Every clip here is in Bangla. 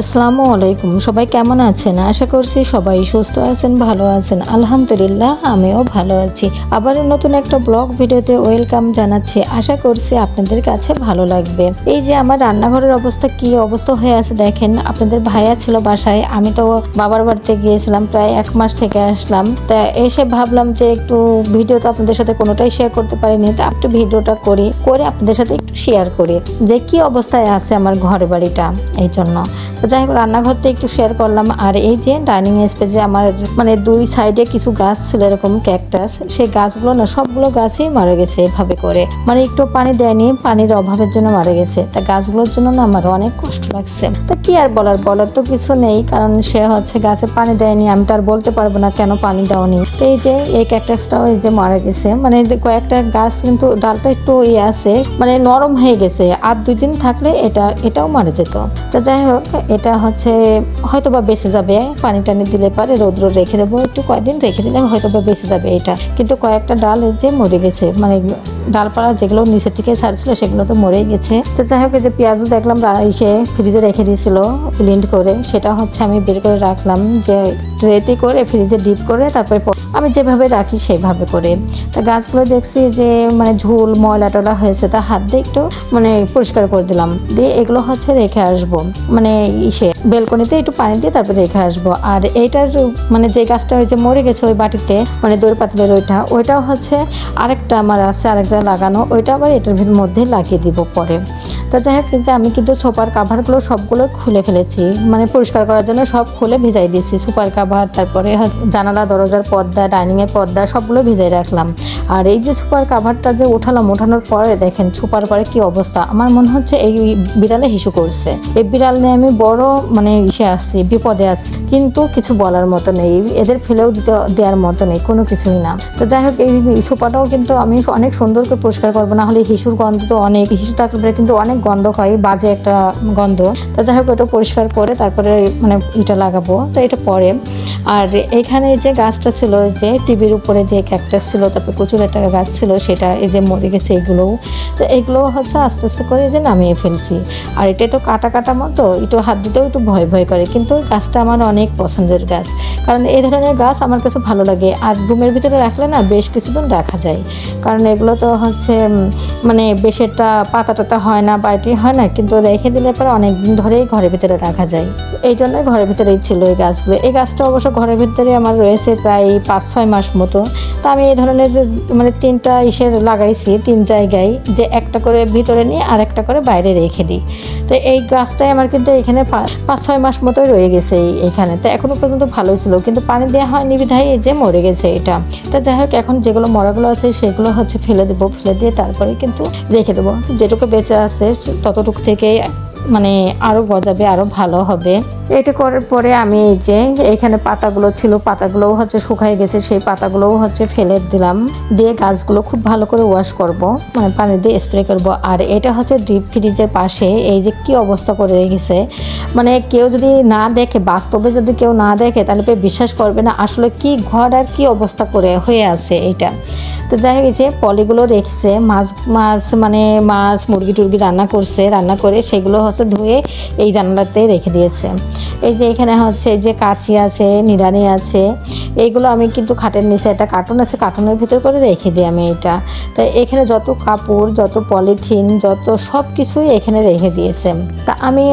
আসসালামু আলাইকুম, সবাই কেমন আছেন? আশা করছি সবাই সুস্থ আছেন, ভালো আছেন। আলহামদুলিল্লাহ, আমিও ভালো আছি। আবার নতুন একটা ব্লগ ভিডিওতে ওয়েলকাম জানাচ্ছি। আশা করছি আপনাদের কাছে ভালো লাগবে। এই যে আমার রান্নাঘরের অবস্থা, কি অবস্থা হয়ে আছে দেখেন। আপনাদের ভাইয়া ছিল বাসায়, আমি তো বাবার বাড়িতে গিয়েছিলাম, প্রায় এক মাস থেকে আসলাম। তা এসে ভাবলাম যে একটু ভিডিও তো আপনাদের সাথে কোনোটাই শেয়ার করতে পারিনি, তা একটু ভিডিওটা করি, করে আপনাদের সাথে একটু শেয়ার করি। যে কি অবস্থায় আছে আমার ঘর বাড়িটা এই জন্য। তো যাই হোক রান্নাঘরতে একটু শেয়ার করলাম। আর এই যে ডাইনিং স্পেসে আমার মানে দুই সাইডে কিছু গাছ ছিল, এরকম ক্যাকটাস সেই গাছগুলো না, সবগুলো গাছই মারা গেছে এভাবে করে। মানে একটু পানি দেয়নি, পানির অভাবের জন্য মারা গেছে। তা গাছগুলোর জন্য না আমার অনেক কষ্ট লাগছে। তা কি আর বলার বলার তো কিছু নেই। কারণ সে হচ্ছে গাছে পানি দেয়নি, আমি তো আর বলতে পারব না কেন পানি দাওনি। তো এই যে, এই ক্যাকটাসটাও এই যে মারা গেছে। মানে কয়েকটা গাছ কিন্তু ডালটা একটু ইয়ে আছে মানে নরম হয়ে গেছে। আর দুই দিন থাকলে এটা, এটাও মারা যেত। তা যাই হোক এটা হচ্ছে হয়তো বা বেঁচে যাবে পানি টানি দিলে পারে, রৌদ্র রেখে দেবো, একটু কয়েকদিন রেখে দিলে হয়তো বা বেঁচে যাবে এটা। কিন্তু কয়েকটা ডাল যে মরে গেছে মানে ডালপালা যেগুলো নিচের থেকে ছাড়ছিল, সেগুলো তো মরেই গেছে। তো যাই হোক যে পেঁয়াজও দেখলাম এসে ফ্রিজে রেখে দিয়েছিল ব্লিন্ড করে। সেটা হচ্ছে আমি বের করে রাখলাম যে ট্রেতে করে ফ্রিজে ডিপ করে তারপরে আমি যেভাবে রাখি সেভাবে করে। তা গাছগুলো দেখছি যে মানে ঝুল ময়লা টলা হয়েছে, তা হাত দিয়ে একটু মানে পরিষ্কার করে দিলাম। দিয়ে এগুলো হচ্ছে রেখে আসব। মানে ইসে বেলকনিতে একটু পানি দিয়ে তারপরে রেখে আসব। আর এইটার মানে যে গাছটা ওই যে মরে গেছে ওই বাটিতে মানে দই পাতলের ওইটা, ওইটাও হচ্ছে আরেকটা আমার আছে আরেক জায়গায় লাগানো, ওইটা আবার এটার মধ্যে লাগিয়ে দিব পরে। তো যাই হোক যে আমি কিন্তু সোপার কাভারগুলো সবগুলো খুলে ফেলেছি। মানে পরিষ্কার করার জন্য সব খুলে ভিজাই দিয়েছি। সুপার কাভার তারপরে হ- জানালা, দরজার পর্দা ডাইনিংয়ের পর্দা, সবগুলো ভিজাই রাখলাম। আর এই যে সুপার কাভারটা যে উঠালাম উঠানোর পরে দেখেন সুপার পরে কি অবস্থা। আমার মনে হচ্ছে এই বিড়ালে হিসু করছে। এই বিড়াল নিয়ে আমি বড় মানে ইসে আসছি বিপদে আসছি কিন্তু কিছু বলার মতো নেই। এদের ফেলেও দিতে, দেওয়ার মতো নেই, কোনো কিছুই না। তো যাই হোক, এই সোফাটাও কিন্তু আমি অনেক সুন্দর করে পরিষ্কার করব না হলে হিসুর গন্ধ তো অনেক, হিসু থাকলে কিন্তু অনেক গন্ধ হয়, বাজে একটা গন্ধ। তা যাই হোক, ওটা পরিষ্কার করে তারপরে মানে এটা লাগাবো। তো এটা পরে। আর এখানে যে গাছটা ছিল যে টিভির উপরে যে ক্যাকটাস ছিল, তারপরে প্রচুর একটা গাছ ছিল, সেটা এই যে মরে গেছে এগুলোও। তো এগুলো হচ্ছে আস্তে আস্তে করে যে নামিয়ে ফেলছি। আর এটা তো কাটা কাটা মতো, একটু হাত দিতেও একটু ভয় ভয় করে। কিন্তু গাছটা আমার অনেক পছন্দের গাছ। কারণ এই ধরনের গাছ আমার কাছে ভালো লাগে। আর রুমের ভিতরে রাখলে না বেশ কিছুদিন রাখা যায়। কারণ এগুলো তো হচ্ছে মানে বেশ একটা পাতা টাতা হয় না বাইটি হয় না, কিন্তু রেখে দিলে পরে অনেক দিন ধরেই ঘরের ভিতরে রাখা যায়। এই জন্য ঘরের ভিতরেই ছিল এই গাছগুলো। এই গাছটা অবশ্য ঘরের ভিতরে আমার রয়েছে প্রায় পাঁচ, ছয় মাস মতো। তা আমি এই ধরনের মানে তিনটা ইসের লাগাইছি তিন জায়গায়, যে একটা করে ভিতরে নিয়ে আর একটা করে বাইরে রেখে দিই। তো এই গাছটাই আমার কিন্তু এখানে পাঁচ, ছয় মাস মতোই রয়ে গেছে এইখানে। তো এখনও পর্যন্ত ভালোই ছিল, কিন্তু পানি দেওয়া হয়নি বিধায় এই যে মরে গেছে এটা। তো যাই হোক, এখন যেগুলো মরাগুলো আছে সেগুলো হচ্ছে ফেলে দেবো, ফেলে দিয়ে তারপরে কিন্তু রেখে দেবো। যেটুকু বেঁচে আছে ততটুকু থেকে মানে আরও গজাবে আরও ভালো হবে। এটা করার পরে আমি এই যে এখানে পাতাগুলো ছিল, পাতাগুলোও হচ্ছে শুকায় গেছে, সেই পাতাগুলোও হচ্ছে ফেলে দিলাম। দিয়ে গাছগুলো খুব ভালো করে ওয়াশ করব মানে পানি দিয়ে স্প্রে করব। আর এটা হচ্ছে ডিপ ফ্রিজের পাশে, এই যে কি অবস্থা করে রেখেছে। মানে কেউ যদি না দেখে, বাস্তবে যদি কেউ না দেখে, তাহলে বিশ্বাস করবে না, আসলে কি ঘর আর কি অবস্থা করে হয়ে আছে এইটা তো যাই হোক যে পলিগুলো রেখেছে, মাছ মাছ মানে মাছ, মুরগি টুরগি রান্না করছে, রান্না করে সেগুলো হচ্ছে ধুয়ে এই জানালাতে রেখে দিয়েছে। এই যে এখানে হচ্ছে যে কাঁচি আছে, নিড়ানি আছে, এইগুলো আমি কিন্তু খাটের নিচে একটা কার্টুন আছে, কার্টুনের ভিতর করে রেখে দিই আমি এটা। তাই এখানে যত কাপড়, যত পলিথিন, যত সব কিছুই এখানে রেখে দিয়েছে। তা আমি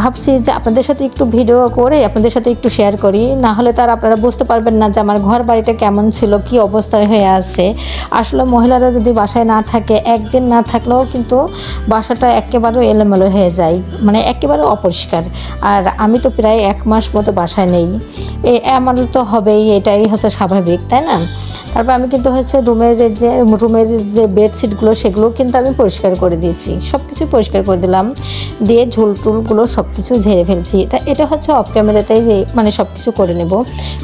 ভাবছি যে আপনাদের সাথে একটু ভিডিও করে আপনাদের সাথে একটু শেয়ার করি, না হলে তো আর আপনারা বুঝতে পারবেন না যে আমার ঘর বাড়িটা কেমন ছিল, কি অবস্থায় হয়ে আছে। আসলে মহিলারা যদি বাসায় না থাকে, একদিন না থাকলেও কিন্তু বাসাটা একেবারেও এলোমেলো হয়ে যায় মানে একেবারে অপরিষ্কার। আর আমি তো প্রায় এক মাস মতো বাসায় নেই। এ, আমার তো হবেই, এটাই হচ্ছে স্বাভাবিক, তাই না? তারপর আমি কিন্তু হচ্ছে রুমের যে রুমের যে বেডশিটগুলো সেগুলো কিন্তু আমি পরিষ্কার করে দিয়েছি। সব কিছু পরিষ্কার করে দিলাম। দিয়ে ঝুল টুলগুলো সব কিছু ঝেড়ে ফেলছি। তা এটা হচ্ছে অফ ক্যামেরাতেই যে মানে সব কিছু করে নেব।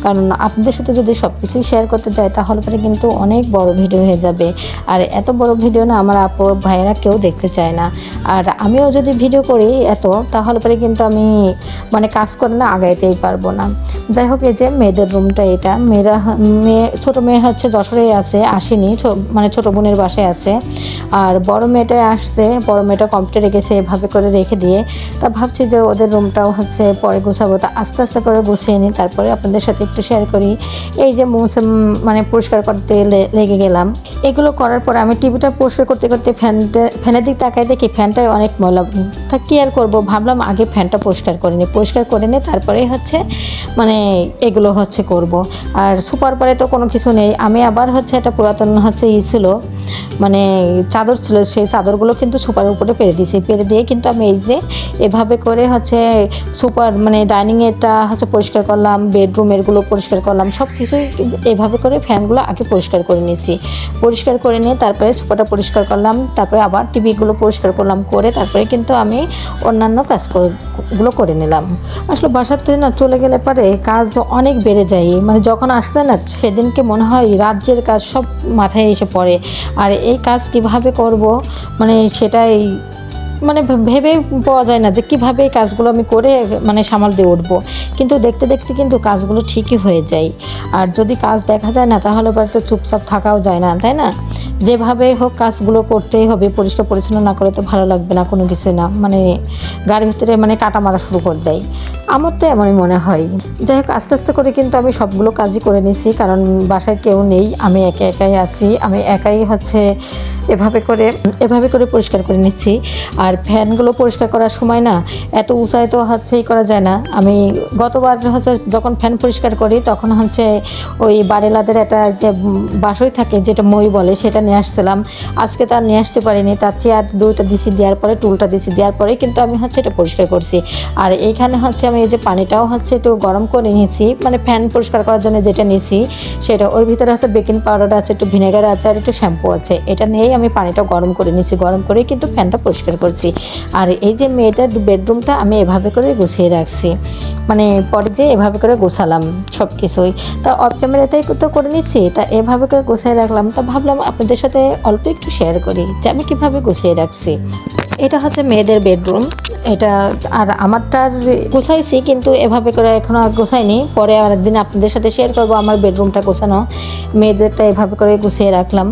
কারণ আপনাদের সাথে যদি সব কিছু শেয়ার করতে যাই, তাহলে পরে কিন্তু অনেক বড় ভিডিও হয়ে যাবে। আর এত বড় ভিডিও না আমার আপু, ভাইয়েরা কেউ দেখতে চায় না। আর আমিও যদি ভিডিও করি এত, তাহলে পরে কিন্তু আমি মানে কাজ করে না আগাইতেই পারব না। যাই হোক, এই যে মেয়েদের রুমটা এটা। মেয়েরা, মেয়ে, ছোটো মেয়ে হচ্ছে যশোরে আছে, আসেনি মানে ছোটো বোনের বাসায় আছে। আর বড় মেয়েটা আসছে, বড় মেয়েটা কম্পিউটারে গেছে এভাবে করে রেখে দিয়ে। তা ভাবছি যে ওদের রুমটাও হচ্ছে পরে গুছাবো। তা আস্তে আস্তে করে গুছিয়ে নিই, তারপরে আপনাদের সাথে একটু শেয়ার করি। এই যে মানে পরিষ্কার করতে লেগে গেলাম। এগুলো করার পরে আমি টিভিটা পরিষ্কার করতে করতে ফ্যানটা ফ্যানের দিক তাকাই দেখি ফ্যানটায় অনেক ময়লা। তা কি আর করব? ভাবলাম আগে ফ্যানটা পরিষ্কার করে নিই। পরিষ্কার করে নিই তারপরেই হচ্ছে মানে এগুলো হচ্ছে করব। আর সুপার পারে তো কোনো কিছু নেই। আমি আবার হচ্ছে এটা পুরাতন হচ্ছে ই ছিল। মানে চাদর ছিল, সেই চাদরগুলো কিন্তু সুপারের উপরে পেরে দিয়েছি। পেরে দিয়ে কিন্তু আমি এই যে এভাবে করে হচ্ছে সুপার মানে ডাইনিংয়েরটা হচ্ছে পরিষ্কার করলাম বেডরুমেরগুলো পরিষ্কার করলাম সব কিছুই এভাবে করে ফ্যানগুলো আগে পরিষ্কার করে নিয়েছি। পরিষ্কার করে নিয়ে তারপরে সুপারটা পরিষ্কার করলাম, তারপরে আবার টিভিগুলো পরিষ্কার করলাম, করে তারপরে কিন্তু আমি অন্যান্য কাজ কর- নিলাম। আসলে বাসার থেকে না চলে গেলে পরে কাজ অনেক বেড়ে যায় মানে যখন আসছে না সেদিনকে মনে হয় রাজ্যের কাজ সব মাথায় এসে পড়ে। আর এই কাজ কীভাবে করব? মানে সেটাই মানে ভেবে পাওয়া যায় না যে কীভাবে এই কাজগুলো আমি করে মানে সামাল দিয়ে উঠবো। কিন্তু দেখতে দেখতে কিন্তু কাজগুলো ঠিকই হয়ে যায়। আর যদি কাজ দেখা যায় না, তাহলে তো চুপচাপ থাকাও যায় না, তাই না? যেভাবে হোক কাজগুলো করতেই হবে, পরিষ্কার পরিচ্ছন্ন না করে তো ভালো লাগবে না, কোনো কিছু না। মানে গার ভিতরে মানে কাটা মারা শুরু করে দেয়। আমার তো এমনই মনে হয়। যাই হোক, আস্তে আস্তে করে কিন্তু আমি সবগুলো কাজই করে নিছি, কারণ বাসায় কেউ নেই, আমি একা একাই আছি। আমি একাই হচ্ছে এভাবে করে এভাবে করে পরিষ্কার করে নিচ্ছি। আর ফ্যানগুলো পরিষ্কার করার সময় না, এত উঁচায় তো হচ্ছে করা যায় না। আমি গতবার হচ্ছে যখন ফ্যান পরিষ্কার করি, তখন হচ্ছে ওই বারেলাদের একটা যে বাসই থাকে, যেটা মই বলে, সেটা নিয়ে আসছিলাম। আজকে তার নিয়ে আসতে পারিনি। তার চেয়ার দুইটা দিছি, দেওয়ার পরে টুলটা দিছি, দেওয়ার পরে কিন্তু আমি হচ্ছে এটা পরিষ্কার করছি। আর এইখানে হচ্ছে আমি এই যে পানিটাও হচ্ছে একটু গরম করে নিয়েছি মানে ফ্যান পরিষ্কার করার জন্য যেটা নিয়েছি, সেটা ওর ভিতরে হচ্ছে বেকিং পাউডার আছে একটু ভিনেগার আছে আর একটু শ্যাম্পু আছে। এটা নিয়েই আমি পানিটা গরম করে নিয়েছি, গরম করে কিন্তু ফ্যানটা পরিষ্কার করছি। আর এই যে মেয়েটার বেডরুমটা আমি এভাবে করে গুছিয়ে রাখছি। মানে পরে যে এভাবে করে গোছালাম সব কিছুই তা অফ ক্যামেরাতেই তো করে নিচ্ছি তা এভাবে করে গুছিয়ে রাখলাম। তা ভাবলাম আপনাদের সাথে অল্প একটু শেয়ার করি, যে আমি কীভাবে গুছিয়ে রাখছি। এটা হচ্ছে মেয়েদের বেডরুম এটা আর আমারটার গোছাইছি কিন্তু এভাবে করে এখনও আর গোছাইনি। পরে আর একদিন আপনাদের সাথে শেয়ার করব আমার বেডরুমটা গোছানো। মেয়েদেরটা এভাবে করে গুছিয়ে রাখলাম,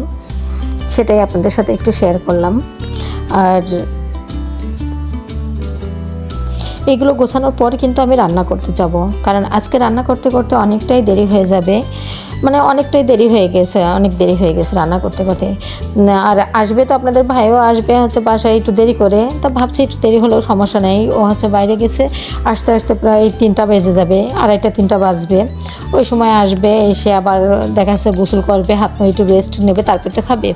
সেটাই আপনাদের সাথে একটু শেয়ার করলাম। আর এগুলো গোছানোর পরে কিন্তু আমি রান্না করতে যাব। কারণ আজকে রান্না করতে করতে অনেকটাই দেরি হয়ে যাবে। মানে অনেকটাই দেরি হয়ে গেছে, অনেক দেরি হয়ে গেছে রান্না করতে করতে। আর আসবে তো আপনাদের ভাইও আসবে হচ্ছে বাসায় একটু দেরি করে। তা ভাবছি একটু দেরি হলেও সমস্যা নেই। ও হচ্ছে বাইরে গেছে, আসতে আসতে প্রায় তিনটা বেজে যাবে, আড়াইটা তিনটা বাজবে। ওই সময় আসবে, এসে আবার দেখা যাচ্ছে গোসল করবে, হাত একটু রেস্ট নেবে, তারপর তো খাবে।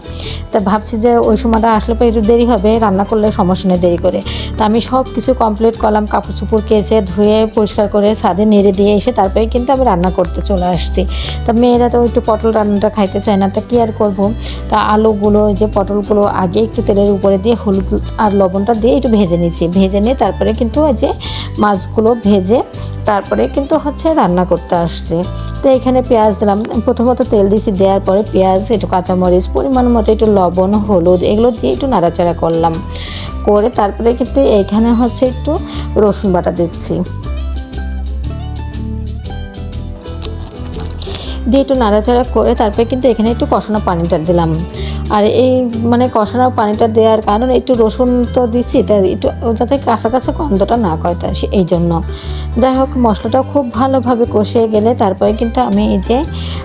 তা ভাবছি যে ওই সময়টা আসলে পরে একটু দেরি হবে, রান্না করলে সমস্যা নেই দেরি করে। তা আমি সব কিছু কমপ্লিট করলাম কাপড় চোপড় কেচে, ধুয়ে, পরিষ্কার করে ছাদে নেড়ে দিয়ে এসে তারপরে কিন্তু আমি রান্না করতে চলে আসছি। তা মেয়েরা তো একটু পটল রান্নাটা খাইতে চায় না, তা কী আর করব? তা আলুগুলো যে পটলগুলো আগে একটু তেলের উপরে দিয়ে হলুদ আর লবণটা দিয়ে একটু ভেজে নিয়েছি ভেজে নিয়ে তারপরে কিন্তু ওই যে মাছগুলো ভেজে তারপরে কিন্তু হচ্ছে রান্না করতে আসছে। তো এখানে পেঁয়াজ দিলাম। প্রথমত তেল দিয়েছি দেওয়ার পরে পেঁয়াজ, একটু কাঁচামরিচ, পরিমাণ মতো একটু লবণ, হলুদ, এগুলো দিয়ে একটু নাড়াচাড়া করলাম। করে তারপরে কিন্তু এখানে হচ্ছে একটু রসুন বাটা দিচ্ছি। দিয়ে একটু নাড়াচাড়া করে তারপরে কিন্তু এখানে একটু কষানো পানিটা দিলাম। আর এই মানে কষানো পানিটা দেওয়ার কারণ একটু রসুন তো দিছি তাই একটু যাতে কাঁচা কাঁচা গন্ধটা না কয় তা সে- এই জন্য। যাই হোক, মশলাটাও খুব ভালোভাবে কষে গেলে তারপরে কিন্তু আমি এই যে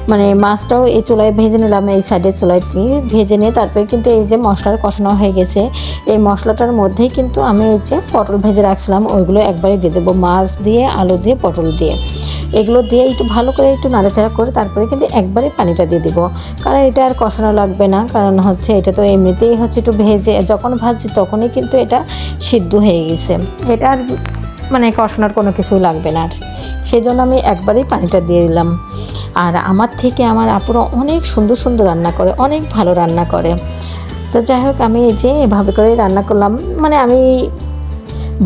মানে মাছটাও এই চুলায় ভেজে নিলাম, এই সাইডে চুলায় দিয়ে ভেজে নিয়ে তারপরে কিন্তু এই যে মশলার কষানো হয়ে গেছে। এই মশলাটার মধ্যেই কিন্তু আমি এই যে পটল ভেজে রাখছিলাম, ওইগুলো একবারে দিয়ে দেবো, মাছ দিয়ে, আলু দিয়ে, পটল দিয়ে। এগুলো দিয়ে একটু ভালো করে একটু নাড়াচাড়া করে তারপরে কিন্তু একবারে পানিটা দিয়ে দিব। কারণ এটা আর কষানো লাগবে না, কারণ হচ্ছে এটা তো এমনিতেই হচ্ছে একটু ভেজে, যখন ভাজছি তখনই কিন্তু এটা সিদ্ধ হয়ে গেছে। এটা আর মানে কষানোর কোনো কিছুই লাগবে না আর। সেই জন্য আমি একবারেই পানিটা দিয়ে দিলাম। আর আমার থেকে আমার আপুরা অনেক সুন্দর সুন্দর রান্না করে, অনেক ভালো রান্না করে। তো যাই হোক, আমি এই যে এভাবে করে রান্না করলাম। মানে আমি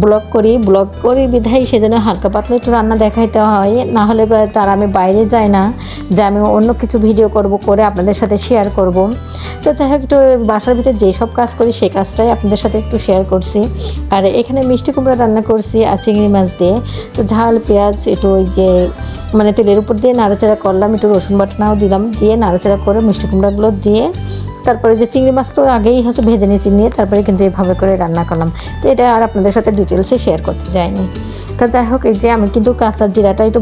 ব্লগ করি ব্লগ করি বিধায় সেজন্য হালকা পাতলা একটু রান্না দেখাইতে হয়। না হলে তার আমি বাইরে যাই না, যে আমি অন্য কিছু ভিডিও করব, করে আপনাদের সাথে শেয়ার করব। তো যাই হোক, একটু বাসার ভিতরে যেসব কাজ করি, সেই কাজটাই আপনাদের সাথে একটু শেয়ার করছি। আর এখানে মিষ্টি কুমড়া রান্না করছি আর চিংড়ি মাছ দিয়ে। তো ঝাল, পেঁয়াজ, একটু ওই যে মানে তেলের উপর দিয়ে নাড়াচাড়া করলাম, একটু রসুন বাটনাও দিলাম, দিয়ে নাড়াচাড়া করে মিষ্টি কুমড়াগুলো দিয়ে তারপরে যে চিংড়ি মাছ তো আগেই হচ্ছে ভেজে নিয়েছি, নিয়ে তারপরে কিন্তু এইভাবে করে রান্না করলাম। তো এটা আর আপনাদের সাথে ডিটেলসে শেয়ার করতে যাইনি। তো যাই হোক, এই যে আমি কিন্তু কাঁচা জিরাটা একটু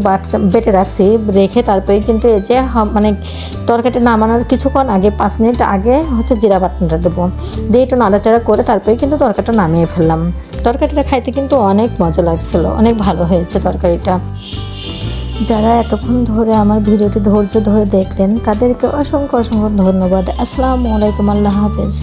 বেটে রাখছি, রেখে তারপরে কিন্তু এই যে মানে তরকারিটা নামানোর কিছুক্ষণ আগে, পাঁচ মিনিট আগে হচ্ছে জিরা বাটনাটা দেবো। দিয়ে একটু নাড়াচাড়া করে তারপরে কিন্তু তরকারিটা নামিয়ে ফেললাম। তরকারিটা খাইতে কিন্তু অনেক মজা লাগছিল, অনেক ভালো হয়েছে তরকারিটা। যারা এতক্ষণ ধরে আমার ভিডিওটি ধৈর্য ধরে দেখলেন, তাদেরকে অসংখ্য অসংখ্য ধন্যবাদ। আসসালামু আলাইকুম, আল্লাহ হাফেজ।